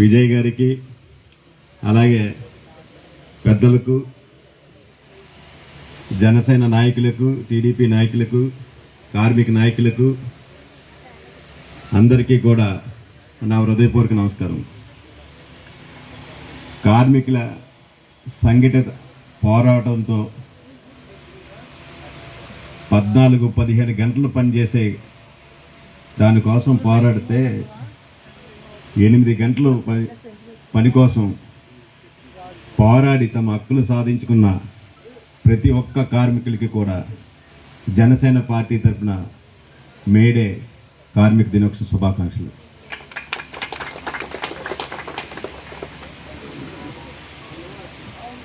విజయ్ గారికి అలాగే పెద్దలకు జనసేన నాయకులకు టీడీపీ నాయకులకు కార్మిక నాయకులకు అందరికీ కూడా నా హృదయపూర్వక నమస్కారం. కార్మికుల సంఘటిత పోరాటంతో పద్నాలుగు పదిహేను గంటలు పనిచేసే దానికోసం పోరాడితే ఎనిమిది గంటలు పని పని కోసం పోరాడి తమ హక్కులు సాధించుకున్న ప్రతి ఒక్క కార్మికులకి కూడా జనసేన పార్టీ తరఫున మేడే కార్మిక దినోత్సవ శుభాకాంక్షలు.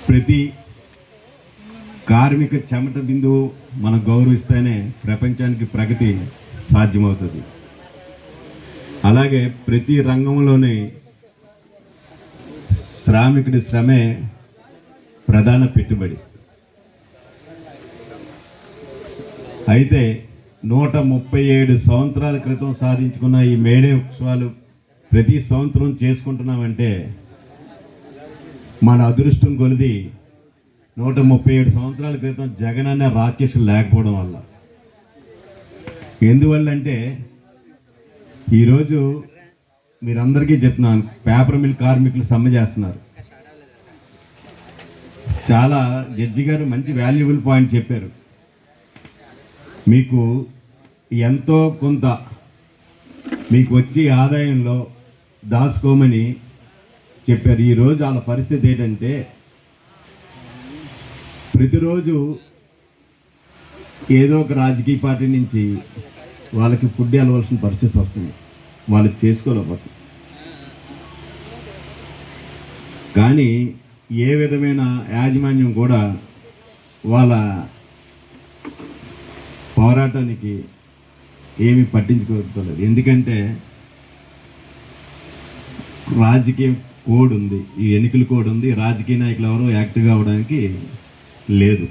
ప్రతి కార్మిక చెమట బిందువు మనం గౌరవిస్తేనే ప్రపంచానికి ప్రగతి సాధ్యమవుతుంది. అలాగే ప్రతి రంగంలోనే శ్రామికుడి శ్రమే ప్రధాన పెట్టుబడి. అయితే నూట ముప్పై ఏడు సంవత్సరాల క్రితం సాధించుకున్న ఈ మేడే ఉత్సవాలు ప్రతి సంవత్సరం చేసుకుంటున్నామంటే మన అదృష్టం కొలిది నూట ముప్పై ఏడు సంవత్సరాల క్రితం జగన్ అనే రాక్షసులు లేకపోవడం వల్ల. ఎందువల్ల అంటే ఈరోజు మీరందరికీ చెప్తున్నాను పేపర్ మిల్ కార్మికులు సమ్మె చేస్తున్నారు. చాలా జడ్జి గారు మంచి వాల్యుబుల్ పాయింట్ చెప్పారు. మీకు ఎంతో కొంత మీకు వచ్చే ఆదాయంలో దాచుకోమని చెప్పారు. ఈరోజు వాళ్ళ పరిస్థితి ఏంటంటే ప్రతిరోజు ఏదో ఒక రాజకీయ పార్టీ నుంచి వాళ్ళకి ఫుడ్ వెళ్ళవలసిన పరిస్థితి వస్తుంది. వాళ్ళకి చేసుకోలేకపోతుంది కానీ ఏ విధమైన యాజమాన్యం కూడా వాళ్ళ పోరాటానికి ఏమీ పట్టించుకోలేదు ఎందుకంటే రాజకీయ కోడ్ ఉంది. ఈ ఎన్నికల కోడ్ ఉంది. రాజకీయ నాయకులు ఎవరు యాక్టివ్ కావడానికి లేదు.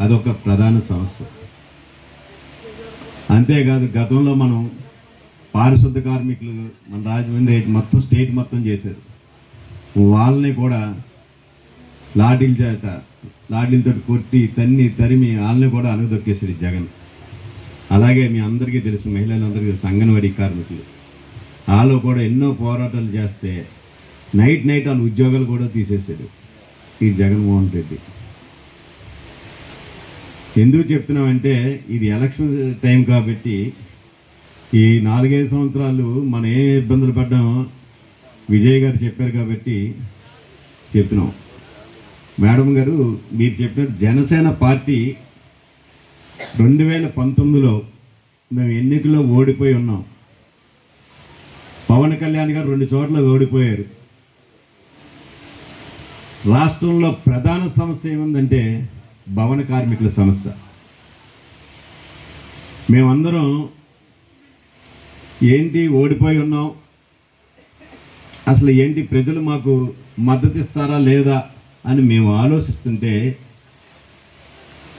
అదొక ప్రధాన సమస్య. అంతేకాదు గతంలో మనం పారిశుద్ధ కార్మికులు మన రాజమండ్రి మొత్తం స్టేట్ మొత్తం చేశారు. వాళ్ళని కూడా లాఠీల చేత లాఠీలతో కొట్టి తన్ని తరిమి వాళ్ళని కూడా అనుదొక్కేశాడు ఈ జగన్. అలాగే మీ అందరికీ తెలుసు మహిళలందరికీ తెలుసు అంగన్వాడీ కార్మికులు. వాళ్ళు కూడా ఎన్నో పోరాటాలు చేస్తే నైట్ నైట్ వాళ్ళు ఉద్యోగాలు కూడా తీసేశాడు ఈ జగన్మోహన్ రెడ్డి. ఎందుకు చెప్తున్నామంటే ఇది ఎలక్షన్ టైం కాబట్టి ఈ నాలుగైదు సంవత్సరాలు మనం ఏ ఇబ్బందులు పడ్డాం విజయ్ గారు చెప్పారు కాబట్టి చెప్తున్నాం. మేడం గారు మీరు చెప్పినట్టు జనసేన పార్టీ రెండు వేల పంతొమ్మిదిలో మేము ఎన్నికల్లో ఓడిపోయి ఉన్నాం. పవన్ కళ్యాణ్ గారు రెండు చోట్ల ఓడిపోయారు. రాష్ట్రంలో ప్రధాన సమస్య ఏముందంటే భవన కార్మికుల సమస్య. మేమందరం ఏంటి ఓడిపోయి ఉన్నాం? అసలు ఏంటి ప్రజలు మాకు మద్దతు ఇస్తారా లేదా అని మేము ఆలోచిస్తుంటే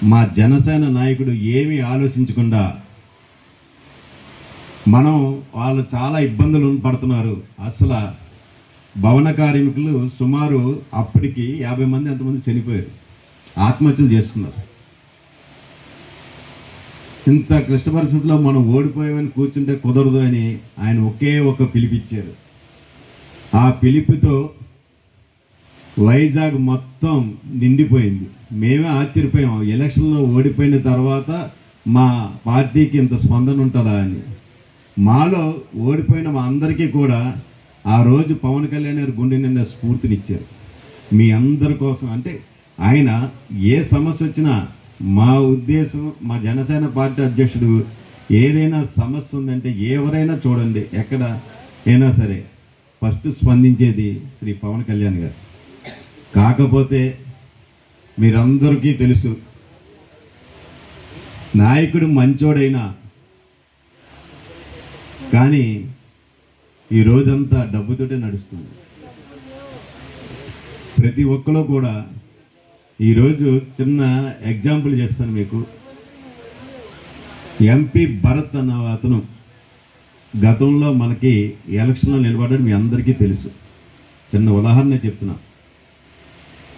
మా జనసేన నాయకుడు ఏమీ ఆలోచించకుండా మనం వాళ్ళు చాలా ఇబ్బందులు పడుతున్నారు. అసలు భవన కార్మికులు సుమారు అప్పటికి యాభై మంది అంతమంది చనిపోయారు. ఆత్మహత్యలు చేసుకున్నారు. ఇంత క్లిష్ట పరిస్థితుల్లో మనం ఓడిపోయామని కూర్చుంటే కుదరదు అని ఆయన ఒకే ఒక పిలిపిచ్చారు. ఆ పిలుపుతో వైజాగ్ మొత్తం నిండిపోయింది. మేమే ఆశ్చర్యపోయాం. ఎలక్షన్లో ఓడిపోయిన తర్వాత మా పార్టీకి ఇంత స్పందన ఉంటుందా అని. మాలో ఓడిపోయిన మా అందరికీ కూడా ఆ రోజు పవన్ కళ్యాణ్ గారు గుండె నిండా స్ఫూర్తినిచ్చారు. మీ అందరి కోసం అంటే ఆయన ఏ సమస్య వచ్చినా మా ఉద్దేశం మా జనసేన పార్టీ అధ్యక్షుడు ఏదైనా సమస్య ఉందంటే ఎవరైనా చూడండి ఎక్కడ అయినా సరే. ఫస్ట్ స్పందించేది శ్రీ పవన్ కళ్యాణ్ గారు. కాకపోతే మీరందరికీ తెలుసు నాయకుడు మంచోడైనా కానీ ఈ రోజంతా డబ్బుతోటే నడుస్తుంది. ప్రతి ఒక్కరు కూడా ఈరోజు చిన్న ఎగ్జాంపుల్ చెప్తాను మీకు. ఎంపీ భరత్ అన్న అతను గతంలో మనకి ఎలక్షన్లో నిలబడ్డాడు మీ అందరికీ తెలుసు. చిన్న ఉదాహరణ చెప్తున్నా.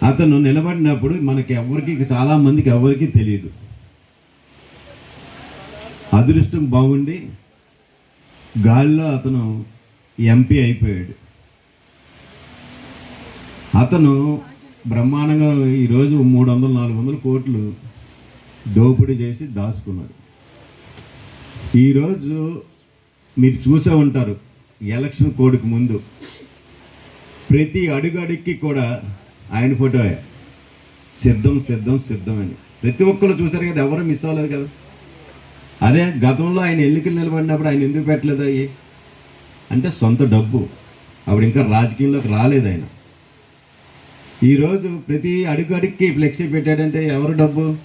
అతను నిలబడినప్పుడు మనకి ఎవరికి చాలా మందికి ఎవరికి తెలియదు అదృష్టం బాగుండి గాలిలో అతను ఎంపీ అయిపోయాడు. అతను బ్రహ్మాండంగా ఈరోజు మూడు వందలు నాలుగు వందల కోట్లు దోపిడీ చేసి దాచుకున్నారు. ఈరోజు మీరు చూసే ఉంటారు ఎలక్షన్ కోడ్కి ముందు ప్రతి అడుగు అడుగుకి కూడా ఆయన ఫోటో సిద్ధం సిద్ధం సిద్ధం అని. ప్రతి ఒక్కరు చూసారు కదా ఎవరు మిస్ అవ్వలేదు కదా. అదే గతంలో ఆయన ఎన్నికలు నిలబడినప్పుడు ఆయన ఎందుకు పెట్టలేదు అయ్యి? అంటే సొంత డబ్బు. అప్పుడు ఇంకా రాజకీయంలోకి రాలేదు ఆయన. ఈరోజు ప్రతి అడుగు అడుగుకి ఫ్లెక్సీ పెట్టాడంటే ఎవరు డబ్బు?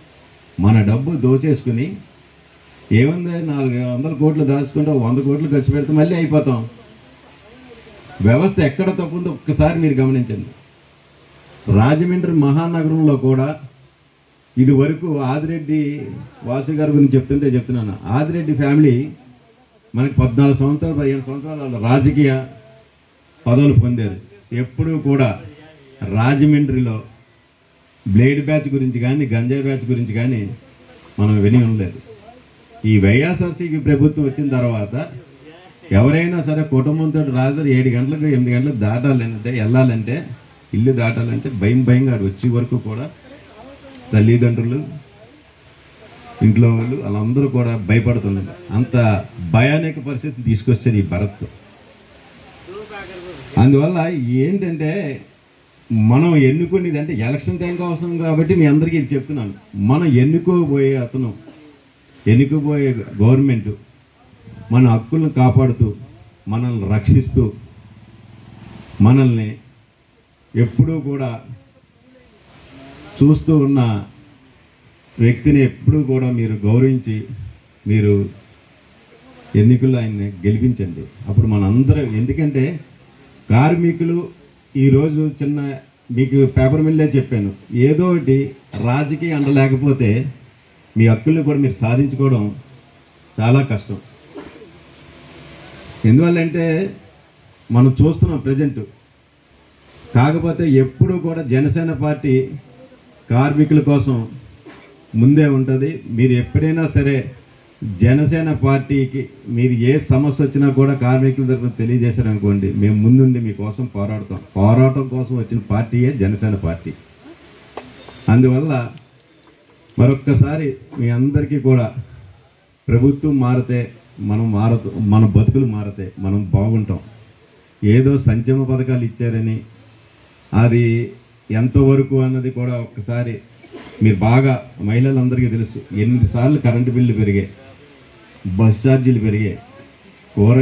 మన డబ్బు దోచేసుకుని ఏముంది? నాలుగు వందల కోట్లు దాచుకుంటే వంద కోట్లు ఖర్చు పెడితే మళ్ళీ అయిపోతాం. వ్యవస్థ ఎక్కడ తప్పుందో ఒక్కసారి మీరు గమనించండి. రాజమండ్రి మహానగరంలో కూడా ఇది వరకు ఆదిరెడ్డి వాసు గారి గురించి చెప్తుంటే చెప్తున్నాను. ఆదిరెడ్డి ఫ్యామిలీ మనకి పద్నాలుగు సంవత్సరాలు పదిహేను సంవత్సరాలు రాజకీయ పదవులు పొందారు. ఎప్పుడూ కూడా రాజమండ్రిలో బ్లేడ్ బ్యాచ్ గురించి కానీ గంజాయి బ్యాచ్ గురించి కానీ మనం విని ఉండలేదు ఈ వైఎస్ఆర్సీకి ప్రభుత్వం వచ్చిన తర్వాత ఎవరైనా సరే కుటుంబంతో రాత్రి ఏడు గంటలకు ఎనిమిది గంటలకు దాటాలంటే వెళ్ళాలంటే ఇల్లు దాటాలంటే భయం భయంగా వచ్చే వరకు కూడా తల్లిదండ్రులు ఇంట్లో వాళ్ళు వాళ్ళందరూ కూడా భయపడుతున్నారు. అంత భయానక పరిస్థితిని తీసుకొచ్చేది ఈ భరత్. అందువల్ల ఏంటంటే మనం ఎన్నుకునేది అంటే ఎలక్షన్ టైంకి అవసరం కాబట్టి మీ అందరికీ ఇది చెప్తున్నాను. మనం ఎన్నుకోబోయే అతను ఎన్నుకోబోయే గవర్నమెంట్ మన హక్కులను కాపాడుతూ మనల్ని రక్షిస్తూ మనల్ని ఎప్పుడూ కూడా చూస్తూ ఉన్న వ్యక్తిని ఎప్పుడూ కూడా మీరు గౌరవించి మీరు ఎన్నికల్లో ఆయన్ని గెలిపించండి. అప్పుడు మనందరం ఎందుకంటే కార్మికులు ఈరోజు చిన్న మీకు పేపర్ మిల్లే చెప్పాను. ఏదో ఒకటి రాజకీయ అండ లేకపోతే మీ హక్కుల్ని కూడా మీరు సాధించుకోవడం చాలా కష్టం. ఎందువల్లంటే మనం చూస్తున్నాం ప్రజెంట్ కాకపోతే ఎప్పుడూ కూడా జనసేన పార్టీ కార్మికుల కోసం ముందే ఉంటుంది. మీరు ఎప్పుడైనా సరే జనసేన పార్టీకి మీరు ఏ సమస్య వచ్చినా కూడా కార్మికుల దగ్గర తెలియజేశారనుకోండి మేము ముందుండి మీకోసం పోరాడతాం. పోరాటం కోసం వచ్చిన పార్టీయే జనసేన పార్టీ. అందువల్ల మరొక్కసారి మీ అందరికీ కూడా ప్రభుత్వం మారితే మనం మారదు మన బతుకులు మారితే మనం బాగుంటాం. ఏదో సంక్షేమ పథకాలు ఇచ్చారని అది ఎంతవరకు అన్నది కూడా ఒక్కసారి మీరు బాగా మహిళలందరికీ తెలుసు. ఎనిమిది సార్లు కరెంటు బిల్లు పెరిగాయి. బస్ ఛార్జీలు పెరిగాయి కూర